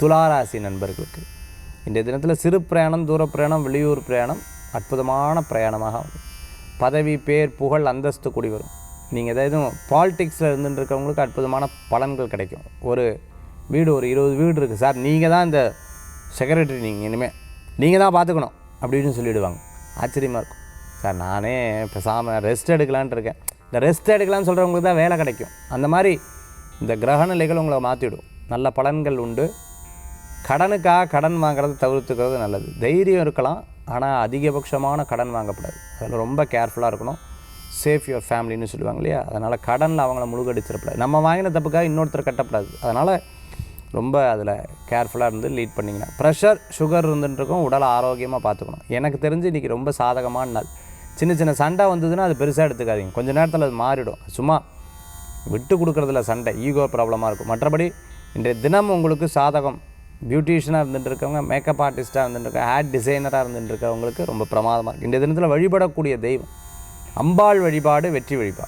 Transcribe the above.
துளாராசி நண்பர்களுக்கு இன்றைய தினத்தில் சிறு பிரயாணம் தூர பிரயாணம் வெளியூர் பிரயாணம் அற்புதமான பிரயாணமாக பதவி பேர் புகழ் அந்தஸ்து கூடி வரும். நீங்கள் எதாவது பாலிடிக்ஸில் இருந்துட்டு இருக்கவங்களுக்கு அற்புதமான பலன்கள் கிடைக்கும். ஒரு வீடு ஒரு இருபது வீடு இருக்குது சார் நீங்கள் தான் இந்த செக்ரட்டரி நீங்கள் இனிமேல் நீங்கள் தான் பார்த்துக்கணும் அப்படின்னு சொல்லிவிடுவாங்க ஆச்சரியமாக இருக்கும். சார் நானே பேசாமல் ரெஸ்ட் எடுக்கலான்ட்டு இருக்கேன். இந்த ரெஸ்ட் எடுக்கலாம்னு சொல்கிறவங்களுக்கு தான் வேலை கிடைக்கும். அந்த மாதிரி இந்த கிரக நிலைகள் உங்களை மாற்றிவிடும் நல்ல பலன்கள் உண்டு. கடனுக்காக கடன் வாங்குறது தவிர்த்துக்கிறது நல்லது. தைரியம் இருக்கலாம் ஆனால் அதிகபட்சமான கடன் வாங்கக்கூடாது அதில் ரொம்ப கேர்ஃபுல்லாக இருக்கணும். சேஃப் யுவர் ஃபேமிலின்னு சொல்லுவாங்க இல்லையா? அதனால் கடனில் அவங்கள முழுகடிச்சிடக்கூடாது நம்ம வாங்கின தப்புக்காக இன்னொருத்தர் கட்டப்படாது. அதனால் ரொம்ப அதில் கேர்ஃபுல்லாக இருந்து லீட் பண்ணிங்கன்னா ப்ரெஷர் சுகர் இருந்துட்டுருக்கும் உடலை ஆரோக்கியமாக பார்த்துக்கணும் எனக்கு தெரிஞ்சு இன்றைக்கி ரொம்ப சாதகமான நாள். சின்ன சின்ன சண்டை வந்ததுன்னா அது பெருசாக எடுத்துக்காதீங்க. கொஞ்சம் நேரத்தில் அது மாறிடும். சும்மா விட்டு கொடுக்குறதுல சண்டை ஈகோ ப்ராப்ளமாக இருக்கும். மற்றபடி இன்றைய தினம் உங்களுக்கு சாதகம். பியூட்டிஷியனாக இருந்துட்டு இருக்கவங்க மேக்கப் ஆர்டிஸ்ட்டாக இருந்துட்டு ஹேட் ஹேர் டிசைனராக இருந்துட்டு இருக்கவங்களுக்கு ரொம்ப பிரமாதமாக இருக்குது இந்த தினத்தில் வழிபடக்கூடிய தெய்வம் அம்பாள் வழிபாடு வெற்றி வழிபாடு.